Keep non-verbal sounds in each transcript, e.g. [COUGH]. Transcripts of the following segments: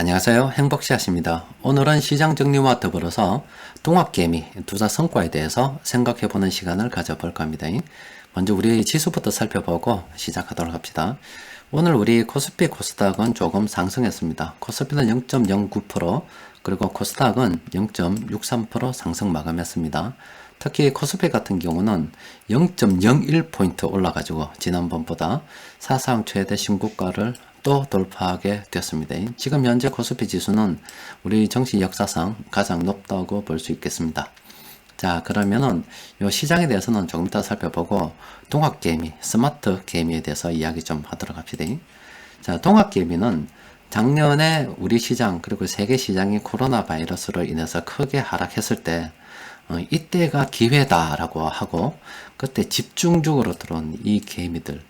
안녕하세요. 행복시앗입니다. 오늘은 시장 정리와 더불어서 동학개미 투자 성과에 대해서 생각해보는 시간을 가져볼 겁니다. 먼저 우리 지수부터 살펴보고 시작하도록 합시다. 오늘 우리 코스피 코스닥은 조금 상승했습니다. 코스피는 0.09% 그리고 코스닥은 0.63% 상승 마감했습니다. 특히 코스피 같은 경우는 0.01포인트 올라가지고 지난번보다 사상 최대 신고가를 또 돌파하게 됐습니다. 지금 현재 코스피 지수는 우리 정치 역사상 가장 높다고 볼 수 있겠습니다. 자, 그러면은 요 시장에 대해서는 조금 이따 살펴보고 동학 개미, 스마트 개미에 대해서 이야기 좀 하도록 합시다. 자, 동학 개미는 작년에 우리 시장 그리고 세계 시장이 코로나 바이러스로 인해서 크게 하락했을 때 어, 이때가 기회다라고 하고 그때 집중적으로 들어온 이 개미들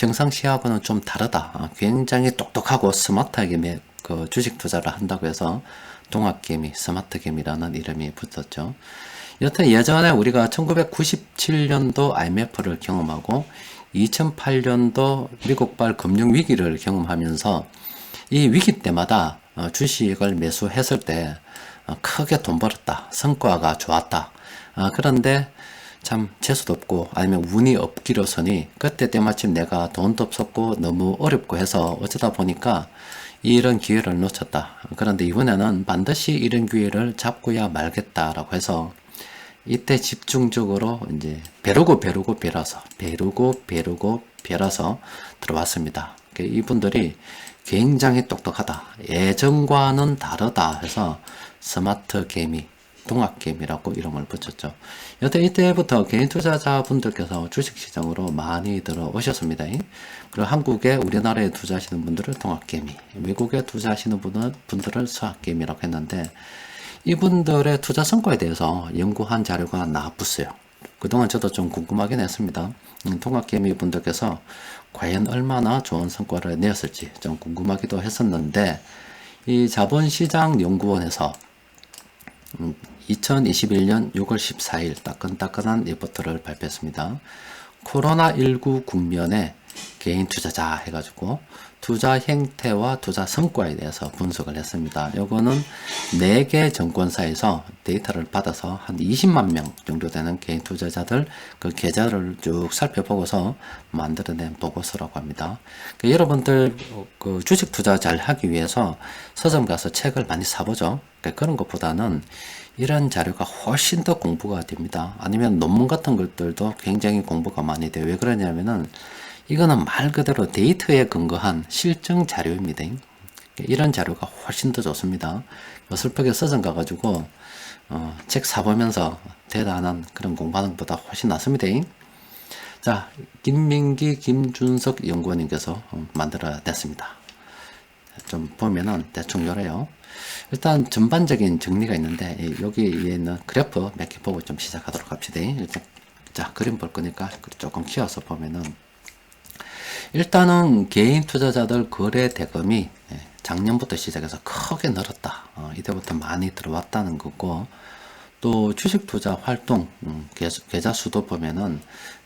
평상시하고는 좀 다르다. 어, 굉장히 똑똑하고 스마트하게 매, 그 주식 투자를 한다고 해서 동학개미, 스마트개미라는 이름이 붙었죠. 여튼 예전에 우리가 1997년도 IMF를 경험하고 2008년도 미국발 금융위기를 경험하면서 이 위기 때마다 어, 주식을 매수했을 때 어, 크게 돈 벌었다. 성과가 좋았다. 아, 그런데 참 재수도 없고 아니면 운이 없기로서니 그때 때마침 내가 돈도 없었고 너무 어렵고 해서 어쩌다 보니까 이런 기회를 놓쳤다. 그런데 이번에는 반드시 이런 기회를 잡고야 말겠다라고 해서 이때 집중적으로 이제 배르고 배르고 배라서 배르고 배르고 배라서 들어왔습니다. 이분들이 굉장히 똑똑하다. 예전과는 다르다 해서 스마트 개미, 동학 개미라고 이름을 붙였죠. 여튼 이때부터 개인 투자자분들께서 주식시장으로 많이 들어오셨습니다. 그리고 한국에 우리나라에 투자하시는 분들을 동학 개미, 외국에 투자하시는 분은 분들을 수학 개미라고 했는데 이분들의 투자 성과에 대해서 연구한 자료가 나왔어요. 그동안 저도 좀 궁금하긴 했습니다. 음, 통합개미 분들께서 과연 얼마나 좋은 성과를 내었을지 좀 궁금하기도 했었는데 이 자본시장연구원에서 2021년 6월 14일 따끈따끈한 리포트를 발표했습니다. 코로나19 국면에 개인 투자자 해가지고 투자 행태와 투자 성과에 대해서 분석을 했습니다. 요거는 4개 정권사에서 데이터를 받아서 한 20만 명 정도 되는 개인 투자자들 그 계좌를 쭉 살펴보고서 만들어낸 보고서라고 합니다. 그 여러분들 그 주식 투자 잘 하기 위해서 서점 가서 책을 많이 사보죠. 그 그런 것보다는 이런 자료가 훨씬 더 공부가 됩니다. 아니면 논문 같은 것들도 굉장히 공부가 많이 돼요. 왜 그러냐면은 이거는 말 그대로 데이터에 근거한 실증 자료입니다. 이런 자료가 훨씬 더 좋습니다. 어설프게 서점 가가지고 어, 책 사보면서 대단한 그런 공부하는 것보다 훨씬 낫습니다. 자, 김민기, 김준석 연구원님께서 어, 만들어냈습니다. 좀 보면은 대충 요래요. 일단 전반적인 정리가 있는데 여기에 있는 그래프 몇 개 보고 좀 시작하도록 합시다. 일단 자 그림 볼 거니까 조금 키워서 보면은 일단은 개인 투자자들 거래 대금이 예, 작년부터 시작해서 크게 늘었다. 어, 이때부터 많이 들어왔다는 거고 또 주식 투자 활동 음, 계좌 수도 보면은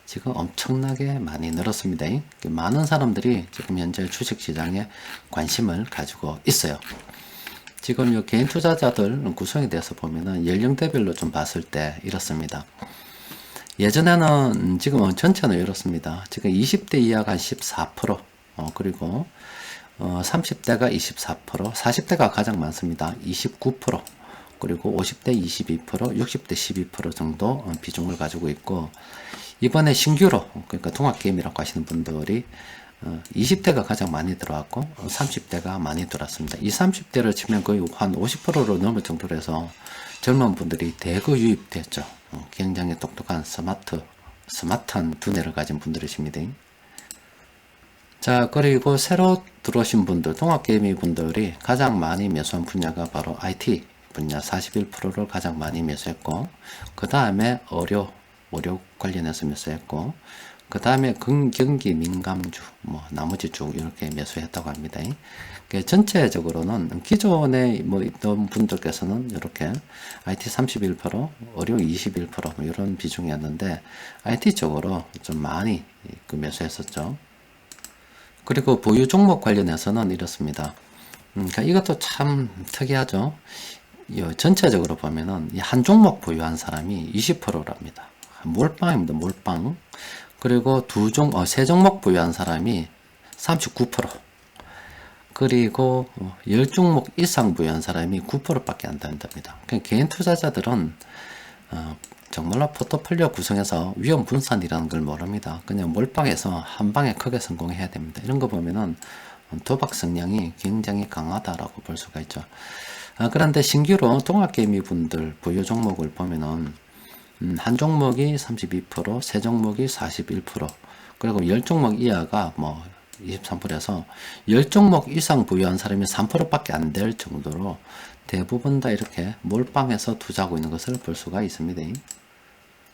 지금 엄청나게 많이 늘었습니다. 많은 사람들이 지금 현재 주식 시장에 관심을 가지고 있어요. 지금 이 개인 투자자들 구성에 대해서 보면은 연령대별로 좀 봤을 때 이렇습니다. 예전에는 지금은 전체는 이렇습니다. 지금 20대 이하가 한 14%, 어, 그리고 어, 30대가 24%, 40대가 가장 많습니다. 29%, 그리고 50대 22%, 60대 12% 정도 어, 비중을 가지고 있고 이번에 신규로 그러니까 통합게임이라고 하시는 분들이 20대가 어, 가장 많이 들어왔고 30대가 어, 많이 들어왔습니다. 이 30대를 치면 거의 한 50%로 넘을 정도로 해서 젊은 분들이 대거 유입됐죠. 어, 굉장히 똑똑한 스마트, 스마트한 두뇌를 가진 분들이십니다. 자, 그리고 새로 들어오신 분들, 통합게임이 분들이 가장 많이 매수한 분야가 바로 IT 분야 41%를 가장 많이 매수했고, 그 다음에 의료, 의료 관련해서 매수했고, 그 다음에 경기 민감주, 뭐 나머지 쪽 이렇게 매수했다고 합니다. 전체적으로는 기존에 뭐 있던 분들께서는 이렇게 IT 31%, 의료 21% 이런 비중이었는데 IT 쪽으로 좀 많이 그 매수했었죠. 그리고 보유 종목 관련해서는 이렇습니다. 음, 그러니까 이것도 참 특이하죠. 이 전체적으로 보면은 이한 종목 보유한 사람이 20%랍니다. 몰빵입니다. 몰빵. 그리고 두 종, 어, 세 종목 보유한 사람이 39%. 그리고 어, 열 종목 이상 보유한 사람이 9%밖에 안 된답니다. 그러니까 개인 투자자들은 어, 정말로 포트폴리오 구성에서 위험 분산이라는 걸 모릅니다. 그냥 몰빵해서 한 방에 크게 성공해야 됩니다. 이런 거 보면은 도박 성향이 굉장히 강하다라고 볼 수가 있죠. 아, 그런데 신규로 동학개미 분들 보유 종목을 보면은 음, 한 종목이 32%, 세 종목이 41%, 그리고 열 종목 이하가 뭐 23%에서 열 종목 이상 보유한 사람이 3%밖에 안 될 정도로 대부분 다 이렇게 몰빵해서 투자하고 있는 것을 볼 수가 있습니다.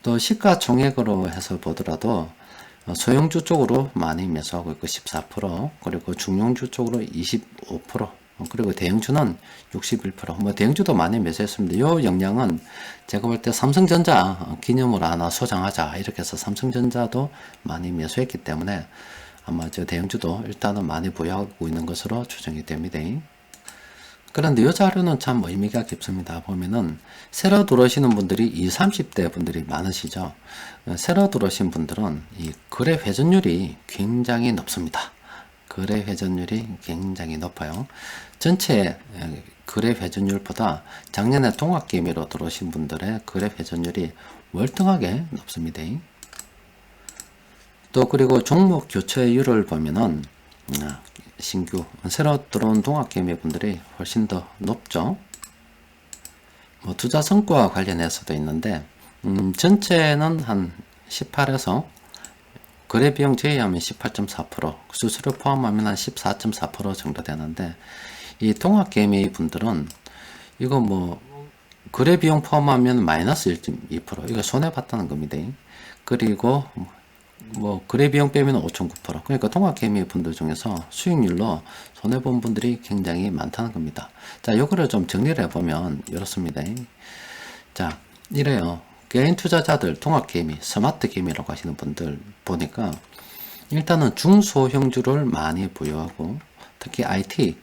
또 시가총액으로 해서 보더라도 어, 소형주 쪽으로 많이 매수하고 있고 14% 그리고 중용주 쪽으로 25% 어, 그리고 대형주는 61%뭐 대형주도 많이 매수했습니다. 요 영향은 제가 볼 때 삼성전자 어, 기념으로 하나 소장하자 이렇게 해서 삼성전자도 많이 매수했기 때문에 아마 저 대형주도 일단은 많이 보유하고 있는 것으로 추정이 됩니다. 그런데 이 자료는 참 의미가 깊습니다. 보면은 새로 들어오시는 분들이 20, 30대 분들이 많으시죠. 새로 들어오신 분들은 이 거래 회전율이 굉장히 높습니다. 거래 회전율이 굉장히 높아요. 전체 거래 회전율보다 작년에 동학개미로 들어오신 분들의 거래 회전율이 월등하게 높습니다. 또 그리고 종목 교체율을 보면은 신규 새로 들어온 동학개미 분들이 훨씬 더 높죠. 뭐 투자 성과 관련해서도 있는데 음, 전체는 한 18에서 거래 비용 제외하면 18.4% 수수료 포함하면 한 14.4% 정도 되는데 이 동학개미 분들은 이거 뭐 거래 비용 포함하면 마이너스 1.2% 이거 손해 봤다는 겁니다. 그리고 뭐 거래 비용 빼면 5.9% 그러니까 통합 개미 분들 중에서 수익률로 손해 본 분들이 굉장히 많다는 겁니다. 자, 요거를 좀 정리를 해 보면 이렇습니다. 자, 이래요. 개인 투자자들 통합개미, 스마트개미라고 하시는 분들 보니까 일단은 중소형주를 많이 보유하고 특히 IT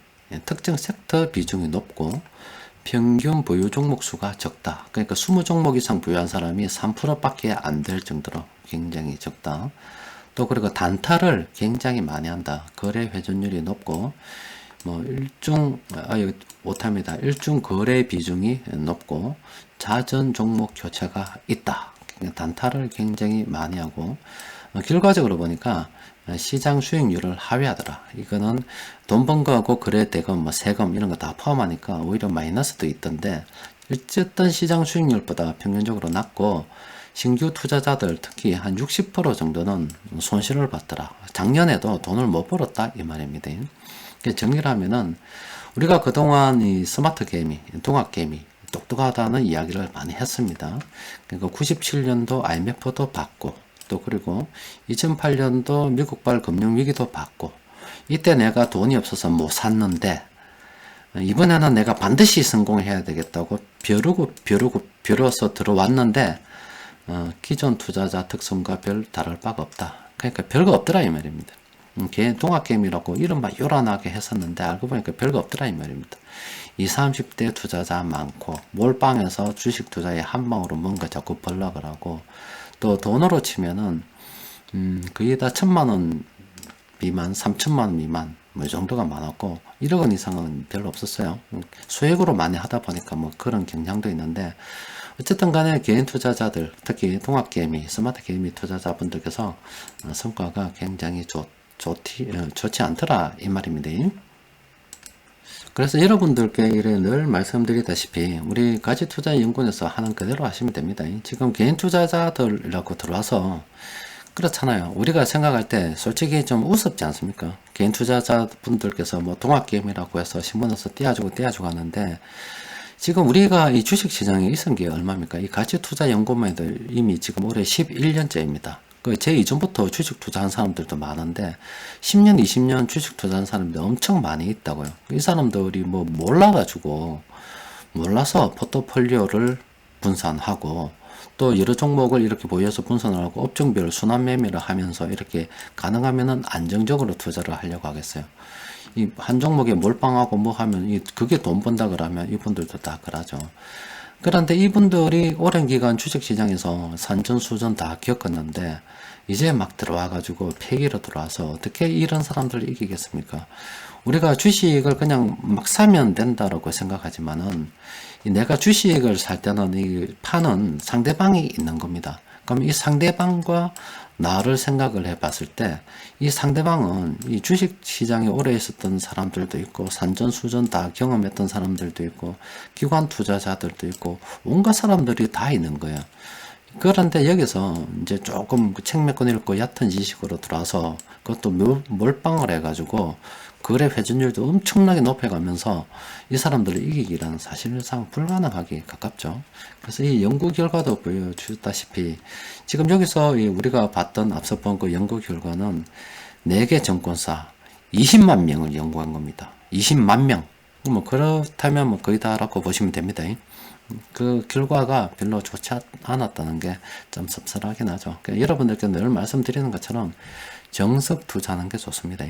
특정 섹터 비중이 높고 평균 보유 종목 수가 적다. 그러니까 20종목 이상 보유한 사람이 3%밖에 안 될 정도로 굉장히 적다. 또 그리고 단타를 굉장히 많이 한다. 거래 회전율이 높고 뭐 일중 아 못합니다. 일중 거래 비중이 높고 자전 종목 교체가 있다. 그러니까 단타를 굉장히 많이 하고 어, 결과적으로 보니까 시장 수익률을 하회하더라. 이거는 돈 번 거하고 거래 대금, 뭐 세금 이런 거 다 포함하니까 오히려 마이너스도 있던데 어쨌든 시장 수익률보다 평균적으로 낮고 신규 투자자들 특히 한 60% 정도는 손실을 봤더라. 작년에도 돈을 못 벌었다 이 말입니다. 정리를 하면은 우리가 그동안 이 스마트 게임이 동학 게임이 똑똑하다는 이야기를 많이 했습니다. 그러니까 97년도 IMF도 받고 또 그리고 2008년도 미국발 금융위기도 받고 이때 내가 돈이 없어서 못 샀는데 이번에는 내가 반드시 성공해야 되겠다고 벼르고 벼르고 벼러서 들어왔는데 어, 기존 투자자 특성과 별 다를 바가 없다. 그러니까 별거 없더라 이 말입니다. 동학개미라고 이름 막 요란하게 했었는데 알고 보니까 별거 없더라 이 말입니다. 20, 30대 투자자 많고 몰빵해서 주식 투자에 한 방으로 뭔가 자꾸 벌락을 하고 또 돈으로 치면은 음, 거의 다 천만 원 미만, 삼천만 원 미만 뭐 이 정도가 많았고 1억 원 이상은 별로 없었어요. 수액으로 많이 하다 보니까 뭐 그런 경향도 있는데 어쨌든 간에 개인 투자자들, 특히 통합 개미, 스마트 개미 투자자분들께서 어, 성과가 굉장히 좋, 좋지, 어, 좋지 않더라, 이 말입니다. 그래서 여러분들께 이래 늘 말씀드리다시피 우리 가지투자연구원에서 하는 그대로 하시면 됩니다. 지금 개인 투자자들이라고 들어와서 그렇잖아요. 우리가 생각할 때 솔직히 좀 우습지 않습니까? 개인 투자자분들께서 뭐 동학개미라고 해서 신문에서 띄워주고 띄워주고 하는데 지금 우리가 이 주식 시장에 있은 게 얼마입니까? 이 가치 투자 연구만 해도 이미 지금 올해 11년째입니다. 그제 이전부터 주식 투자한 사람들도 많은데 10년, 20년 주식 투자한 사람들 엄청 많이 있다고요. 이 사람들이 뭐 몰라가지고 몰라서 포트폴리오를 분산하고 또 여러 종목을 이렇게 보여서 분산을 하고 업종별 순환 매매를 하면서 이렇게 가능하면은 안정적으로 투자를 하려고 하겠어요. 이 한 종목에 몰빵하고 뭐 하면 이 그게 돈 번다 그러면 이분들도 다 그러죠. 그런데 이분들이 오랜 기간 주식시장에서 산전수전 다 겪었는데 이제 막 들어와 가지고 폐기로 들어와서 어떻게 이런 사람들을 이기겠습니까? 우리가 주식을 그냥 막 사면 된다라고 생각하지만은 이 내가 주식을 살 때는 이 판은 상대방이 있는 겁니다. 그럼 이 상대방과 나를 생각을 해 봤을 때 이 상대방은 이 주식 시장에 오래 있었던 사람들도 있고 산전수전 다 경험했던 사람들도 있고 기관 투자자들도 있고 온갖 사람들이 다 있는 거예요. 그런데 여기서 이제 조금 그 책몇권 읽고 얕은 지식으로 들어와서 그것도 몰- 몰빵을 해가지고 거래 회전율도 엄청나게 높여가면서 이 사람들을 이기기란 사실상 불가능하기 가깝죠. 그래서 이 연구 결과도 보여주다시피 지금 여기서 이 우리가 봤던 앞서 본 그 연구 결과는 4개 정권사 20만 명을 연구한 겁니다. 20만 명. 뭐 그렇다면 뭐 거의 다라고 보시면 됩니다. 그 결과가 별로 좋지 않았다는 게 좀 씁쓸하긴 하죠. 그러니까 여러분들께 늘 말씀드리는 것처럼 정석 투자하는 게 좋습니다.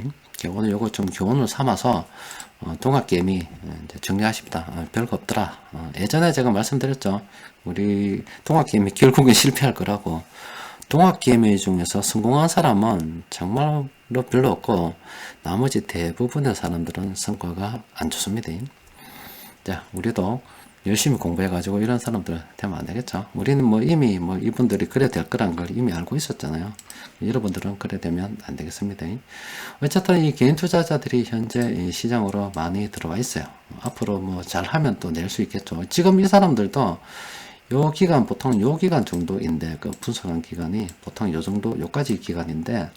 오늘 요거 좀 교훈을 삼아서 어, 동학개미 이제 정리하십니다. 어, 별거 없더라. 어, 예전에 제가 말씀드렸죠. 우리 동학개미 결국은 실패할 거라고. 동학개미 중에서 성공한 사람은 정말로 별로 없고 나머지 대부분의 사람들은 성과가 안 좋습니다. 자, 우리도 열심히 공부해가지고 이런 사람들 되면 안 되겠죠. 우리는 뭐 이미 뭐 이분들이 그래 될 거란 걸 이미 알고 있었잖아요. 여러분들은 그래 되면 안 되겠습니다. 어쨌든 이 개인 투자자들이 현재 이 시장으로 많이 들어와 있어요. 앞으로 뭐 잘하면 또 낼 수 있겠죠. 지금 이 사람들도 요 기간 보통 요 기간 정도인데 그 분석한 기간이 보통 요 정도 요까지 기간인데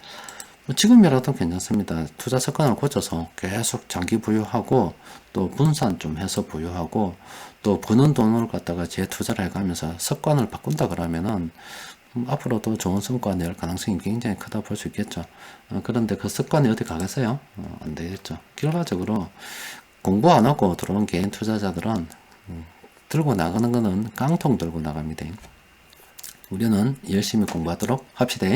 뭐 지금이라도 괜찮습니다. 투자 습관을 고쳐서 계속 장기 부유하고 또 분산 좀 해서 부유하고 또 버는 돈을 갖다가 재투자를 해가면서 습관을 바꾼다 그러면은 음, 앞으로도 좋은 성과 낼 가능성이 굉장히 크다 볼 수 있겠죠. 어, 그런데 그 습관이 어디 가겠어요? 어, 안 되겠죠. 결과적으로 공부 안 하고 들어온 개인 투자자들은 음, 들고 나가는 거는 깡통 들고 나갑니다. 우리는 열심히 공부하도록 합시다.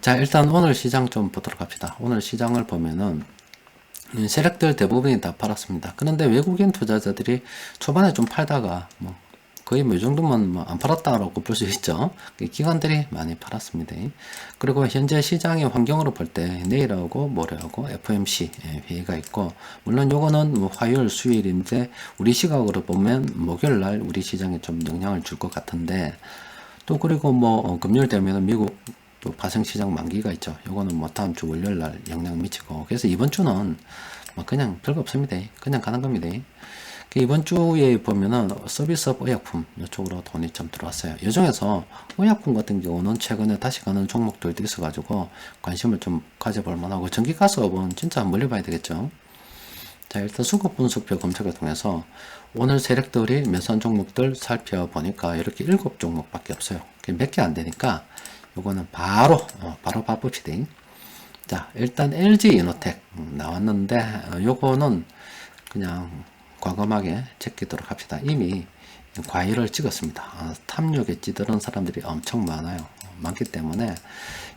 자, 일단 오늘 시장 좀 보도록 합시다. 오늘 시장을 보면은 음, 세력들 대부분이 다 팔았습니다. 그런데 외국인 투자자들이 초반에 좀 팔다가 뭐 거의 뭐 이 정도면 뭐 안 팔았다라고 볼 수 있죠. 그 기관들이 많이 팔았습니다. 그리고 현재 시장의 환경으로 볼 때 내일하고 모레하고 FMC 예, 회의가 있고 물론 요거는 뭐 화요일 수요일인데 우리 시각으로 보면 목요일 날 우리 시장에 좀 영향을 줄 것 같은데 또 그리고 뭐 어, 금요일 되면은 미국 또 파생시장 만기가 있죠. 요거는 뭐 다음 주 월요일 날 영향 미치고 그래서 이번 주는 뭐 그냥 별거 없습니다. 그냥 가는 겁니다. 그 이번 주에 보면은 서비스업 의약품 이쪽으로 돈이 좀 들어왔어요. 이 중에서 의약품 같은 경우는 최근에 다시 가는 종목들도 있어가지고 관심을 좀 가져볼 만하고 전기가스업은 진짜 멀리 봐야 되겠죠. 자 일단 수급 분석표 검색을 통해서 오늘 세력들이 매수한 종목들 살펴보니까 이렇게 일곱 종목밖에 없어요. 몇 개 안 되니까 요거는 바로 어, 바로 봐봅시다. 자 일단 LG 이노텍 음, 나왔는데 어, 요거는 그냥 과감하게 제끼도록 합시다. 이미 과일을 찍었습니다. 아, 탐욕에 찌들은 사람들이 엄청 많아요. 많기 때문에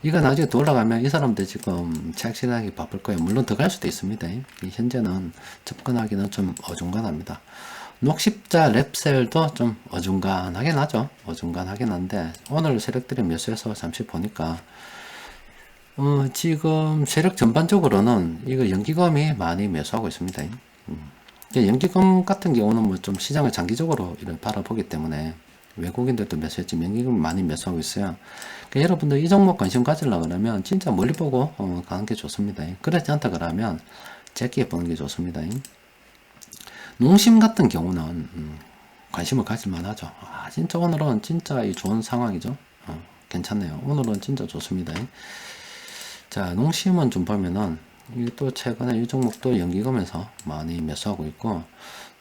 이거 나중에 더 올라가면 이 사람들 지금 착실하게 바쁠 거예요. 물론 더 갈 수도 있습니다. 이 현재는 접근하기는 좀 어중간합니다. 녹십자 랩셀도 좀 어중간하긴 하죠. 어중간하긴 한데 오늘 세력들이 매수해서 잠시 보니까 어, 지금 세력 전반적으로는 이거 연기금이 많이 매수하고 있습니다. 음. 연기금 같은 경우는 뭐 좀 시장을 장기적으로 이런 바라보기 때문에 외국인들도 매수했지 연기금 많이 매수하고 있어요. 그러니까 여러분들 이 종목 관심 가지려 그러면 진짜 멀리 보고 어, 가는 게 좋습니다. 그렇지 않다 그러면 제끼 보는 게 좋습니다. 농심 같은 경우는 음, 관심을 가질만 하죠. 아, 진짜 오늘은 진짜 이 좋은 상황이죠. 어, 괜찮네요. 오늘은 진짜 좋습니다. 자, 농심은 좀 보면은 이또 최근에 이 종목도 연기금에서 많이 매수하고 있고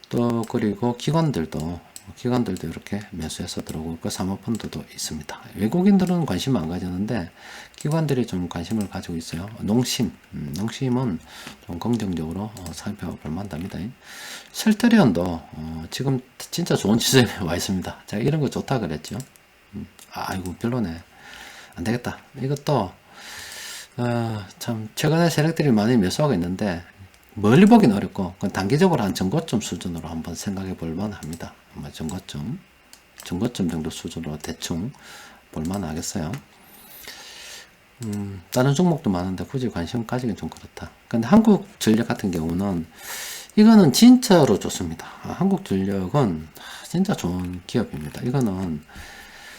또 그리고 기관들도 기관들도 이렇게 매수해서 들어오고 있고 사모펀드도 있습니다. 외국인들은 관심 안 가지는데 기관들이 좀 관심을 가지고 있어요. 농심, 음, 농심은 좀 긍정적으로 어, 살펴볼 만합니다. 셀트리온도 어, 지금 진짜 좋은 지점에 [LAUGHS] 와 있습니다. 제가 이런 거 좋다 그랬죠. 음, 아이고 별로네. 안 되겠다. 이것도 어, 참 최근에 세력들이 많이 매수하고 있는데 멀리 보기는 어렵고 단기적으로 한 전고점 수준으로 한번 생각해 볼 만 합니다. 뭐 전고점, 전고점 정도 수준으로 대충 볼 만 하겠어요. 음, 다른 종목도 많은데 굳이 관심 가지긴 좀 그렇다. 근데 한국 전력 같은 경우는 이거는 진짜로 좋습니다. 아, 한국 전력은 진짜 좋은 기업입니다. 이거는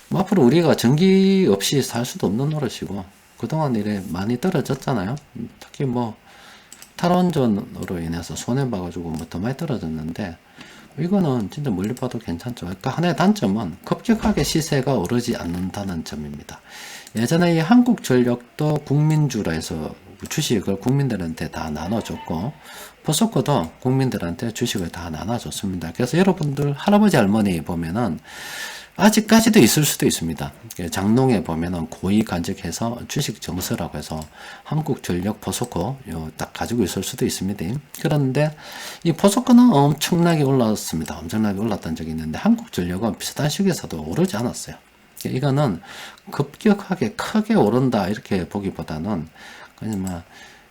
뭐 앞으로 우리가 전기 없이 살 수도 없는 노릇이고 그동안 이래 많이 떨어졌잖아요. 특히 뭐 탈원전으로 인해서 손해봐가지고 뭐 더 많이 떨어졌는데 이거는 진짜 멀리 봐도 괜찮죠. 그러니까 하나의 단점은 급격하게 시세가 오르지 않는다는 점입니다. 예전에 이 한국전력도 국민주라 해서 주식을 국민들한테 다 나눠줬고 포스코도 국민들한테 주식을 다 나눠줬습니다. 그래서 여러분들 할아버지 할머니 보면은 아직까지도 있을 수도 있습니다. 장롱에 보면은 고의 간직해서 주식 정서라고 해서 한국전력 포스코 딱 가지고 있을 수도 있습니다. 그런데 이 포스코는 엄청나게 올랐습니다. 엄청나게 올랐던 적이 있는데 한국전력은 비슷한 시기에서도 오르지 않았어요. 이거는 급격하게 크게 오른다 이렇게 보기보다는 그냥 뭐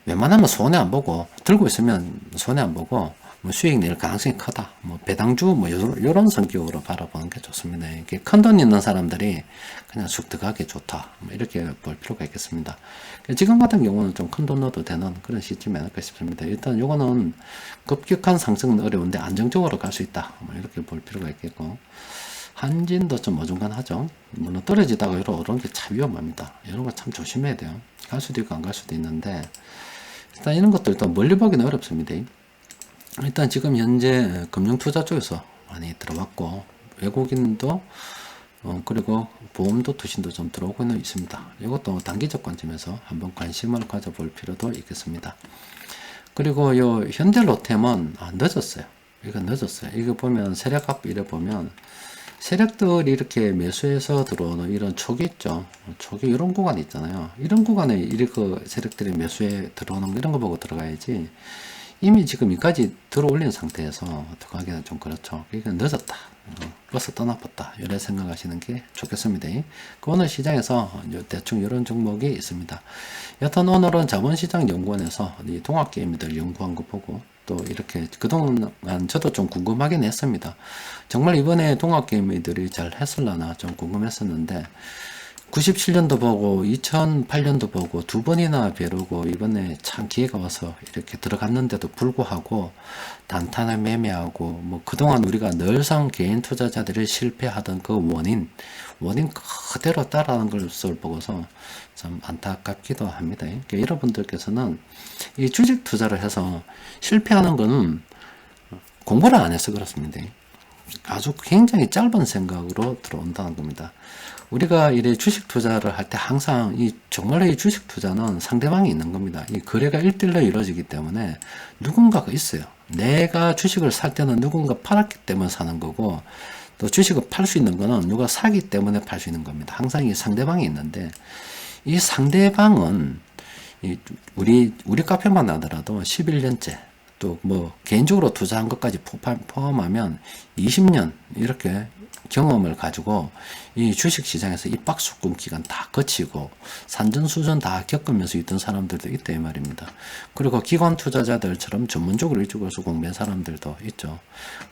웬만하면 손해 안 보고 들고 있으면 손해 안 보고 뭐 수익 낼 가능성이 크다. 뭐 배당주 뭐 요런 성격으로 바라보는 게 좋습니다. 이게 큰 돈 있는 사람들이 그냥 쑥 들어가기 좋다. 뭐 이렇게 볼 필요가 있겠습니다. 지금 같은 경우는 좀 큰 돈 넣어도 되는 그런 시점이 아닐까 싶습니다. 일단 요거는 급격한 상승은 어려운데 안정적으로 갈 수 있다. 뭐 이렇게 볼 필요가 있겠고. 한진도 좀 어중간하죠. 물론 떨어지다가 이런 오른 게참 위험합니다. 이런 거 참 조심해야 돼요. 갈 수도 있고 안 갈 수도 있는데 일단 이런 것들 또 멀리 보기는 어렵습니다. 일단 지금 현재 금융투자 쪽에서 많이 들어왔고 외국인도 어, 그리고 보험도 투신도 좀 들어오고는 있습니다. 이것도 단기적 관점에서 한번 관심을 가져볼 필요도 있겠습니다. 그리고 요 현대로템은 아, 늦었어요. 이거 늦었어요. 이거 보면 세력값 이래 보면 세력들이 이렇게 매수해서 들어오는 이런 초기 있죠. 초기 이런 구간 있잖아요. 이런 구간에 이렇게 세력들이 매수해 들어오는 이런 거 보고 들어가야지. 이미 지금 여기까지 들어 올린 상태에서 어떻게 하기는 좀 그렇죠. 그러니까 늦었다. 어, 벌써 떠나봤다. 이런 생각하시는 게 좋겠습니다. 그 오늘 시장에서 대충 이런 종목이 있습니다. 여튼 오늘은 자본시장연구원에서 이 동학게임들 연구한 거 보고 또 이렇게 그동안 저도 좀 궁금하긴 했습니다. 정말 이번에 동학개미들이 잘 했을라나 좀 궁금했었는데 97년도 보고 2008년도 보고 두 번이나 벼르고 이번에 참 기회가 와서 이렇게 들어갔는데도 불구하고 단타를 매매하고 뭐 그동안 우리가 늘상 개인 투자자들이 실패하던 그 원인 원인 그대로 따라하는 것을 보고서 참 안타깝기도 합니다. 그러니까 여러분들께서는 이 주식 투자를 해서 실패하는 거는 공부를 안 해서 그렇습니다. 아주 굉장히 짧은 생각으로 들어온다는 겁니다. 우리가 이래 주식 투자를 할 때 항상 이 정말로 이 주식 투자는 상대방이 있는 겁니다. 이 거래가 일대일로 이루어지기 때문에 누군가가 있어요. 내가 주식을 살 때는 누군가 팔았기 때문에 사는 거고 또 주식을 팔 수 있는 거는 누가 사기 때문에 팔 수 있는 겁니다. 항상 이 상대방이 있는데 이 상대방은 이 우리 우리 카페만 하더라도 11년째 또 뭐 개인적으로 투자한 것까지 포함하면 20년 이렇게 경험을 가지고 이 주식 시장에서 이 박수권 기간 다 거치고 산전수전 다 겪으면서 있던 사람들도 있다 이 말입니다. 그리고 기관 투자자들처럼 전문적으로 이쪽에서 공부한 사람들도 있죠.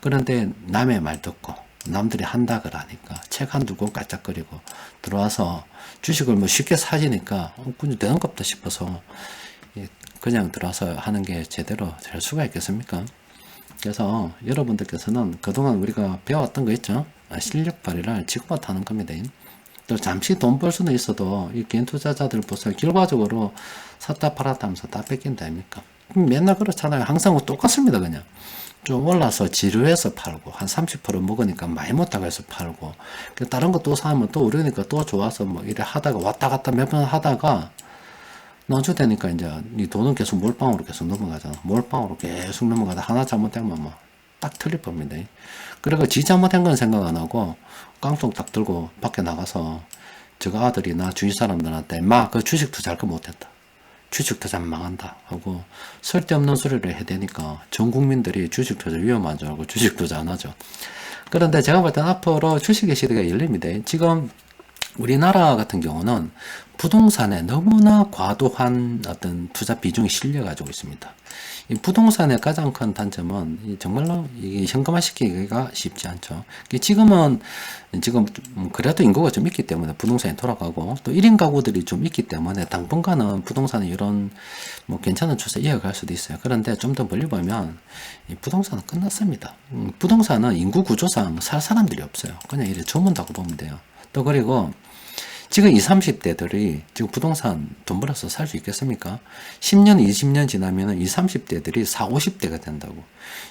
그런데 남의 말 듣고 남들이 한다 그러니까 책 한두 권 깔짝거리고 들어와서 주식을 뭐 쉽게 사지니까 어, 그냥 되는 겁다 싶어서 그냥 들어와서 하는 게 제대로 될 수가 있겠습니까? 그래서 여러분들께서는 그동안 우리가 배웠던 거 있죠? 아, 실력 발휘를 지금부터 하는 겁니다. 또 잠시 돈 벌 수는 있어도 이 개인 투자자들 보세요. 결과적으로 샀다 팔았다 하면서 다 뺏긴다 아닙니까? 맨날 그렇잖아요. 항상 똑같습니다. 그냥. 좀 올라서 지루해서 팔고 한 30% 먹으니까 많이 못하고 해서 팔고 다른 거또 사면 또 오르니까 또 좋아서 뭐 이래 하다가 왔다 갔다 몇 번 하다가 노주 되니까 이제 이 돈은 계속 몰빵으로 계속 넘어가잖아. 몰빵으로 계속 넘어가다 하나 잘못되면 뭐 딱 틀릴 겁니다. 그리고 지 잘못한 건 생각 안 하고 깡통 딱 들고 밖에 나가서 저가 아들이 나 주위 사람들한테 막 그 주식 투자할 거 못했다. 주식 투자 망한다 하고 쓸데없는 소리를 해대니까 전 국민들이 주식 투자 위험한 줄 알고 주식 투자 안 하죠. 그런데 제가 볼 때는 앞으로 주식의 시대가 열립니다. 지금 우리나라 같은 경우는 부동산에 너무나 과도한 어떤 투자 비중이 실려 가지고 있습니다. 이 부동산의 가장 큰 단점은 이 정말로 이게 현금화시키기가 쉽지 않죠. 지금은 지금 음 그래도 인구가 좀 있기 때문에 부동산이 돌아가고 또 1인 가구들이 좀 있기 때문에 당분간은 부동산의 이런 뭐 괜찮은 추세 이어갈 수도 있어요. 그런데 좀 더 멀리 보면 이 부동산은 끝났습니다. 음, 부동산은 인구 구조상 살 사람들이 없어요. 그냥 이래 주문다고 보면 돼요. 또 그리고 지금 20, 30대들이 지금 부동산 돈 벌어서 살 수 있겠습니까? 10년, 20년 지나면은 20, 30대들이 40, 50대가 된다고.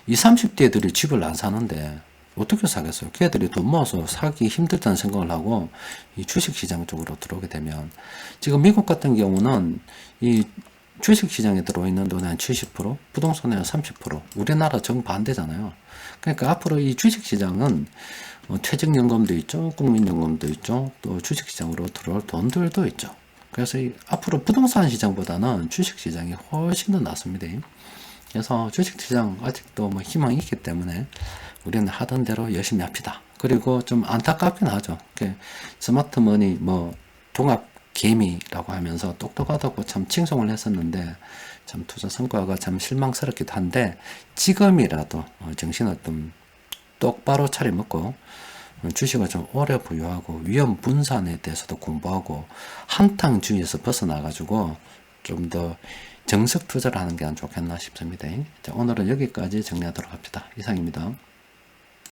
20, 30대들이 집을 안 사는데 어떻게 사겠어요? 걔들이 돈 모아서 사기 힘들다는 생각을 하고 이 주식 시장 쪽으로 들어오게 되면 지금 미국 같은 경우는 이 주식 시장에 들어있는 돈의 한 70%, 부동산의 한 30%, 우리나라 정반대잖아요. 그러니까 앞으로 이 주식 시장은 어, 퇴직연금도 있죠, 국민연금도 있죠, 또 주식 시장으로 들어올 돈들도 있죠. 그래서 이 앞으로 부동산 시장보다는 주식 시장이 훨씬 더 낫습니다. 그래서 주식 시장 아직도 뭐 희망이 있기 때문에 우리는 하던 대로 열심히 합시다. 그리고 좀 안타깝긴 하죠. 이렇게 스마트 머니 뭐 종합 개미라고 하면서 똑똑하다고 참 칭송을 했었는데 참 투자 성과가 참 실망스럽기도 한데 지금이라도 어, 정신을 좀 똑바로 차려먹고 어, 주식을 좀 오래 보유하고 위험 분산에 대해서도 공부하고 한탕주의에서 벗어나가지고 좀 더 정석 투자를 하는 게 안 좋겠나 싶습니다. 자, 오늘은 여기까지 정리하도록 합시다. 이상입니다.